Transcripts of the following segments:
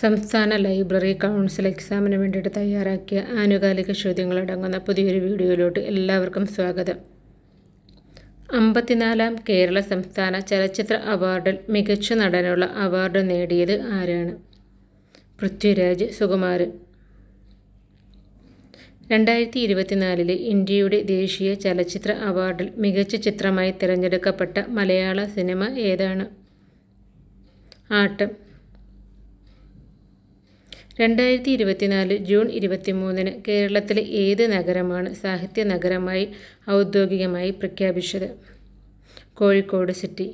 സംസ്ഥാന library council എക്സാമിന് വേണ്ടിയിട്ട് തയ്യാറാക്കിയ ആനുകാലിക ചോദ്യങ്ങളടങ്ങുന്ന പുതിയൊരു വീഡിയോയിലോട്ട് എല്ലാവർക്കും സ്വാഗതം. അമ്പത്തിനാലാം കേരള സംസ്ഥാന ചലച്ചിത്ര അവാർഡിൽ മികച്ച നടനുള്ള അവാർഡ് നേടിയത് ആരാണ്? പൃഥ്വിരാജ് സുകുമാരൻ. രണ്ടായിരത്തി ഇരുപത്തിനാലിലെ ഇന്ത്യയുടെ ദേശീയ ചലച്ചിത്ര അവാർഡിൽ മികച്ച ചിത്രമായി തിരഞ്ഞെടുക്കപ്പെട്ട മലയാള സിനിമ ഏതാണ്? ആട്ടം. രണ്ടായിരത്തി ഇരുപത്തിനാല് ജൂൺ ഇരുപത്തിമൂന്നിന് കേരളത്തിലെ ഏത് നഗരമാണ് സാഹിത്യ നഗരമായി ഔദ്യോഗികമായി പ്രഖ്യാപിച്ചത്? കോഴിക്കോട് സിറ്റി.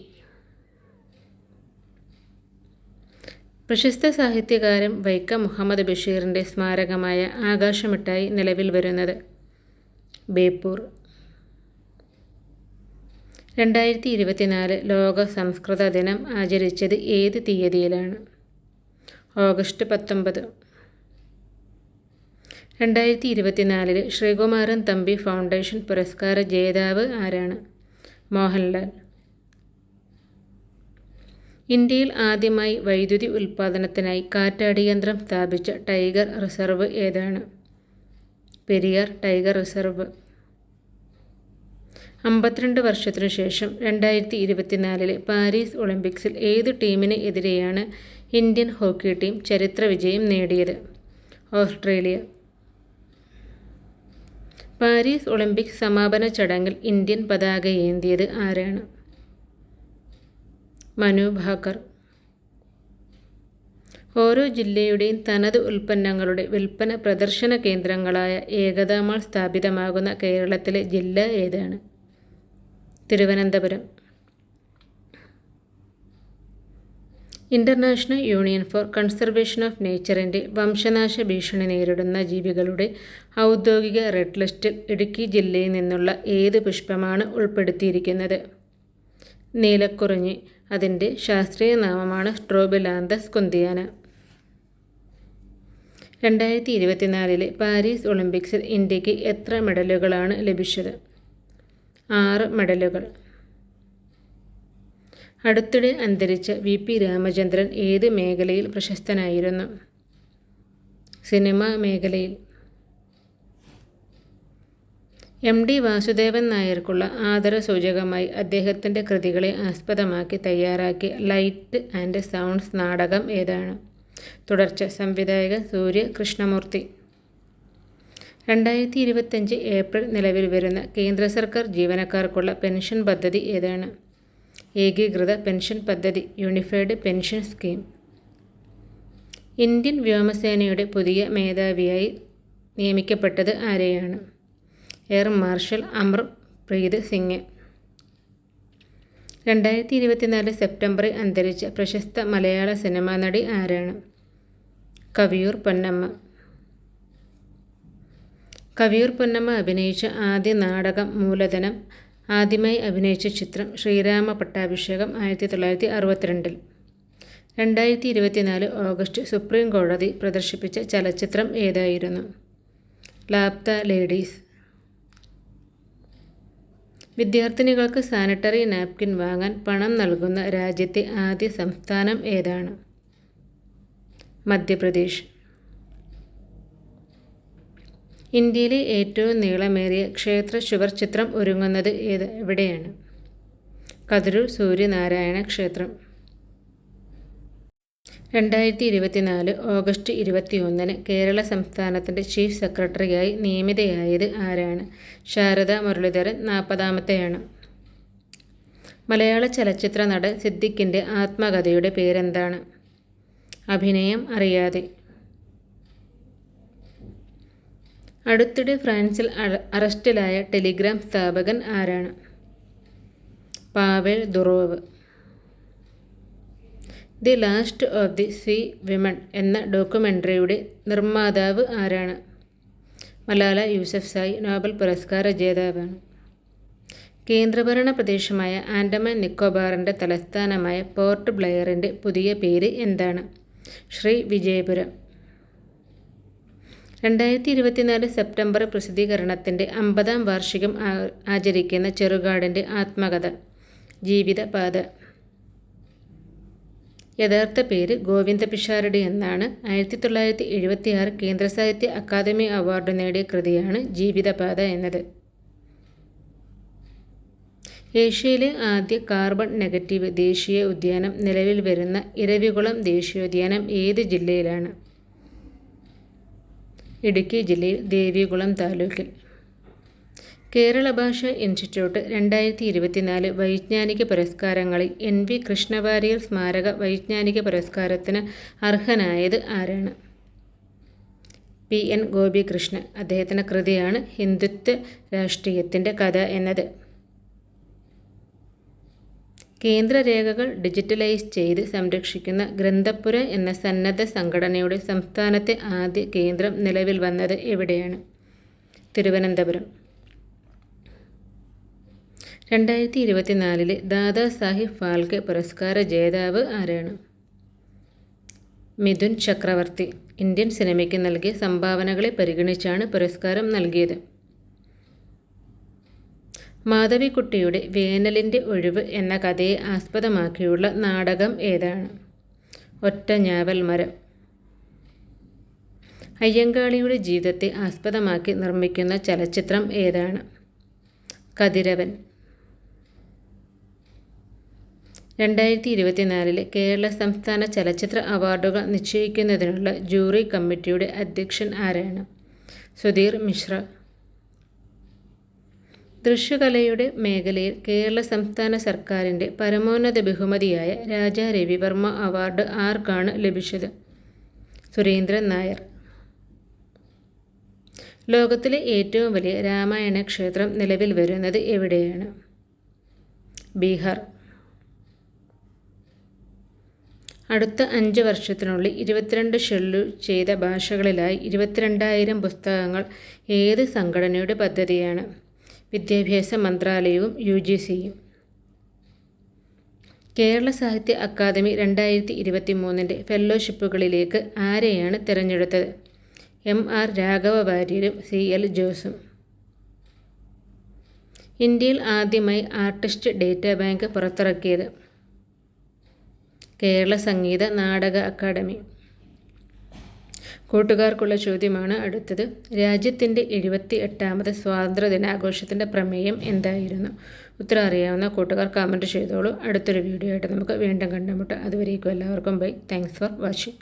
പ്രശസ്ത സാഹിത്യകാരൻ വൈക്കം മുഹമ്മദ് ബഷീറിന്റെ സ്മാരകമായ ആകാശമിട്ടായി നിലവിൽ വരുന്നത് ബേപ്പൂർ. രണ്ടായിരത്തി ഇരുപത്തിനാല് ലോക സംസ്കൃത ദിനം ആചരിച്ചത് ഏത് തീയതിയിലാണ്? ഓഗസ്റ്റ് പത്തൊമ്പത്. രണ്ടായിരത്തി ഇരുപത്തിനാലിൽ ശ്രീകുമാരൻ തമ്പി ഫൗണ്ടേഷൻ പുരസ്കാര ജേതാവ് ആരാണ്? മോഹൻലാൽ. ഇന്ത്യയിൽ ആദ്യമായി വൈദ്യുതി ഉൽപ്പാദനത്തിനായി കാറ്റാടിയന്ത്രം സ്ഥാപിച്ച ടൈഗർ റിസർവ് ഏതാണ്? Periyar tiger reserve. അമ്പത്തിരണ്ട് വർഷത്തിനു ശേഷം രണ്ടായിരത്തി ഇരുപത്തിനാലിലെ പാരീസ് ഒളിമ്പിക്സിൽ ഏത് ടീമിന് എതിരെയാണ് ഇന്ത്യൻ ഹോക്കി ടീം ചരിത്ര വിജയം നേടിയത്. ഓസ്ട്രേലിയ. പാരീസ് ഒളിമ്പിക് സമാപന ചടങ്ങിൽ ഇന്ത്യൻ പതാക ഏന്തിയത് ആരാണ്? മനു ഭാക്കർ. ഓരോ ജില്ലയുടെയും തനത് ഉൽപ്പന്നങ്ങളുടെ വിൽപ്പന പ്രദർശന കേന്ദ്രങ്ങളായ ഏകതാമാൾ സ്ഥാപിതമാകുന്ന കേരളത്തിലെ ജില്ല ഏതാണ്? Thiruvananthapuram. International union for conservation of നേച്ചറിന്റെ വംശനാശ ഭീഷണി നേരിടുന്ന ജീവികളുടെ ഔദ്യോഗിക റെഡ് ലിസ്റ്റിൽ ഇടുക്കി ജില്ലയിൽ നിന്നുള്ള ഏത് പുഷ്പമാണ് ഉൾപ്പെടുത്തിയിരിക്കുന്നത്? നീലക്കുറിഞ്ഞി അതിന്റെ ശാസ്ത്രീയ നാമമാണ് സ്ട്രോബിലാന്തസ് കുന്തിയാന. രണ്ടായിരത്തി ഇരുപത്തിനാലിലെ പാരീസ് ഒളിമ്പിക്സിൽ ഇന്ത്യയ്ക്ക് എത്ര മെഡലുകളാണ് ലഭിച്ചത്? ആറ് മെഡലുകൾ. അടുത്തിടെ അന്തരിച്ച വി പി രാമചന്ദ്രൻ ഏത് മേഖലയിൽ പ്രശസ്തനായിരുന്നു? സിനിമ മേഖലയിൽ. എം ഡി വാസുദേവൻ നായർക്കുള്ള ആദരസൂചകമായി അദ്ദേഹത്തിന്റെ കൃതികളെ ആസ്പദമാക്കി തയ്യാറാക്കിയ ലൈറ്റ് ആൻഡ് സൗണ്ട്സ് നാടകം ഏതാണ്? തുടർച്ച സംവിധായകൻ സൂര്യ കൃഷ്ണമൂർത്തി. രണ്ടായിരത്തി ഇരുപത്തഞ്ച് ഏപ്രിൽ നിലവിൽ വരുന്ന കേന്ദ്ര സർക്കാർ ജീവനക്കാർക്കുള്ള പെൻഷൻ പദ്ധതി ഏതാണ്? ഏകീകൃത പെൻഷൻ പദ്ധതി യൂണിഫൈഡ് പെൻഷൻ സ്കീം ഇന്ത്യൻ വ്യോമസേനയുടെ പുതിയ മേധാവിയായി നിയമിക്കപ്പെട്ടത് ആരെയാണ്? Air marshal Amar Preet Singh. രണ്ടായിരത്തി ഇരുപത്തിനാല് സെപ്റ്റംബറിൽ അന്തരിച്ച പ്രശസ്ത മലയാള സിനിമാ നടി ആരാണ്? കവിയൂർ പൊന്നമ്മ. കവിയൂർ പൊന്നമ്മ അഭിനയിച്ച ആദ്യ നാടകം മൂലധനം ആദ്യമായി അഭിനയിച്ച ചിത്രം ശ്രീരാമ പട്ടാഭിഷേകം ആയിരത്തി തൊള്ളായിരത്തി അറുപത്തിരണ്ടിൽ രണ്ടായിരത്തി ഇരുപത്തിനാല് ഓഗസ്റ്റ് സുപ്രീം കോടതി പ്രദർശിപ്പിച്ച ചലച്ചിത്രം ഏതായിരുന്നു? ലാപ്ത ലേഡീസ്. വിദ്യാർത്ഥിനികൾക്ക് സാനിറ്ററി നാപ്കിൻ വാങ്ങാൻ പണം നൽകുന്ന രാജ്യത്തെ ആദ്യ സംസ്ഥാനം ഏതാണ്? മധ്യപ്രദേശ്. ഇന്ത്യയിലെ ഏറ്റവും നീളമേറിയ ക്ഷേത്ര ചുവർ ചിത്രം ഒരുങ്ങുന്നത് ഏത്? എവിടെയാണ്? കതിരൂർ സൂര്യനാരായണ ക്ഷേത്രം. രണ്ടായിരത്തി ഇരുപത്തിനാല് ഓഗസ്റ്റ് ഇരുപത്തി ഒന്നിന് കേരള സംസ്ഥാനത്തിന്റെ ചീഫ് സെക്രട്ടറിയായി നിയമിതയായത് ആരാണ്? ശാരദ മുരളീധരൻ നാൽപ്പതാമത്തെയാണ്. മലയാള ചലച്ചിത്ര നടൻ സിദ്ദിഖിന്റെ ആത്മകഥയുടെ പേരെന്താണ്? അഭിനയം അറിയാതെ. അടുത്തിടെ ഫ്രാൻസിൽ അറസ്റ്റിലായ ടെലിഗ്രാം സ്ഥാപകൻ ആരാണ്? Pavel Durov. The last of the sea women എന്ന ഡോക്യുമെന്ററിയുടെ നിർമ്മാതാവ് ആരാണ്? മലാല യൂസഫ്സായി നോബൽ പുരസ്കാര ജേതാവാണ്. കേന്ദ്രഭരണ പ്രദേശമായ ആൻഡമാൻ നിക്കോബാറിന്റെ തലസ്ഥാനമായ പോർട്ട് ബ്ലെയറിന്റെ പുതിയ പേര് എന്താണ്? ശ്രീ വിജയപുരം. രണ്ടായിരത്തി ഇരുപത്തിനാല് സെപ്റ്റംബർ പ്രസിദ്ധീകരണത്തിന്റെ അമ്പതാം വാർഷികം ആചരിക്കുന്ന ചെറുകാടിന്റെ ആത്മകഥ ജീവിതപാത. യഥാർത്ഥ പേര് ഗോവിന്ദ പിഷാരടി എന്നാണ്. ആയിരത്തി തൊള്ളായിരത്തി എഴുപത്തി ആറ് കേന്ദ്ര സാഹിത്യ അക്കാദമി അവാർഡ് നേടിയ കൃതിയാണ് ജീവിതപാത എന്നത്. ഏഷ്യയിലെ ആദ്യ കാർബൺ നെഗറ്റീവ് ദേശീയ ഉദ്യാനം നിലവിൽ വരുന്ന ഇരവികുളം ദേശീയോദ്യാനം ഏത് ജില്ലയിലാണ്? ഇടുക്കി ജില്ലയിൽ ദേവികുളം താലൂക്കിൽ. കേരള ഭാഷ ഇൻസ്റ്റിറ്റ്യൂട്ട് രണ്ടായിരത്തി ഇരുപത്തിനാല് വൈജ്ഞാനിക പുരസ്കാരങ്ങളിൽ എൻ വി കൃഷ്ണവാര്യർ സ്മാരക വൈജ്ഞാനിക പുരസ്കാരത്തിന് അർഹനായത് ആരാണ്? P N Gopikrishnan. അദ്ദേഹത്തിന്റെ കൃതിയാണ് ഹിന്ദുത്വ രാഷ്ട്രീയത്തിന്റെ കഥ എന്നത്. കേന്ദ്രരേഖകൾ ഡിജിറ്റലൈസ് ചെയ്ത് സംരക്ഷിക്കുന്ന ഗ്രന്ഥപുര എന്ന സന്നദ്ധ സംഘടനയുടെ സംസ്ഥാനത്തെ ആദ്യ കേന്ദ്രം നിലവിൽ വന്നത് എവിടെയാണ്? തിരുവനന്തപുരം. രണ്ടായിരത്തി ഇരുപത്തിനാലിലെ ദാദാ സാഹിബ് ഫാൽക്കെ പുരസ്കാര ജേതാവ് ആരാണ്? മിഥുൻ ചക്രവർത്തി. ഇന്ത്യൻ സിനിമയ്ക്ക് നൽകിയ സംഭാവനകളെ പരിഗണിച്ചാണ് പുരസ്കാരം നൽകിയത്. മാധവിക്കുട്ടിയുടെ വേനലിന്റെ ഒഴിവ് എന്ന കഥയെ ആസ്പദമാക്കിയുള്ള നാടകം ഏതാണ്? ഒറ്റ ഞാവൽ മരം. അയ്യങ്കാളിയുടെ ജീവിതത്തെ ആസ്പദമാക്കി നിർമ്മിക്കുന്ന ചലച്ചിത്രം ഏതാണ്? കതിരവൻ. രണ്ടായിരത്തി ഇരുപത്തിനാലിലെ കേരള സംസ്ഥാന ചലച്ചിത്ര അവാർഡുകൾ നിശ്ചയിക്കുന്നതിനുള്ള ജൂറി കമ്മിറ്റിയുടെ അധ്യക്ഷൻ ആരാണ്? സുധീർ മിശ്ര. ദൃശ്യകലയുടെ മേഖലയിൽ കേരള സംസ്ഥാന സർക്കാരിന്റെ പരമോന്നത ബഹുമതിയായ രാജാ രവിവർമ്മ അവാർഡ് ആർക്കാണ് ലഭിച്ചത്? സുരേന്ദ്രൻ നായർ. ലോകത്തിലെ ഏറ്റവും വലിയ രാമായണ ക്ഷേത്രം നിലവിൽ വരുന്നത് എവിടെയാണ്? ബീഹാർ. അടുത്ത അഞ്ച് വർഷത്തിനുള്ളിൽ ഇരുപത്തിരണ്ട് ഷെല്ലു ചെയ്ത ഭാഷകളിലായി ഇരുപത്തിരണ്ടായിരം പുസ്തകങ്ങൾ ഏത് സംഘടനയുടെ പദ്ധതിയാണ്? വിദ്യാഭ്യാസ മന്ത്രാലയവും യു ജി സിയും കേരള സാഹിത്യ അക്കാദമി രണ്ടായിരത്തി ഇരുപത്തി മൂന്നിന്റെ ഫെല്ലോഷിപ്പുകളിലേക്ക് ആരെയാണ് തിരഞ്ഞെടുത്തത്? M R Raghava Warrier C L ജോസും. ഇന്ത്യയിൽ ആദ്യമായി ആർട്ടിസ്റ്റ് ഡേറ്റാ ബാങ്ക് പുറത്തിറക്കിയത് കേരള സംഗീത നാടക അക്കാദമി. കൂട്ടുകാർക്കുള്ള ചോദ്യമാണ് അടുത്തത്. രാജ്യത്തിന്റെ എഴുപത്തി എട്ടാമത് സ്വാതന്ത്ര്യ ദിനാഘോഷത്തിന്റെ പ്രമേയം എന്തായിരുന്നു? ഉത്തരം അറിയാവുന്ന കൂട്ടുകാർ കമന്റ് ചെയ്തോളൂ. അടുത്തൊരു വീഡിയോ ആയിട്ട് നമുക്ക് വീണ്ടും കണ്ടുമുട്ടാം. അതുവരേക്കും എല്ലാവർക്കും ബൈ. Thanks for watching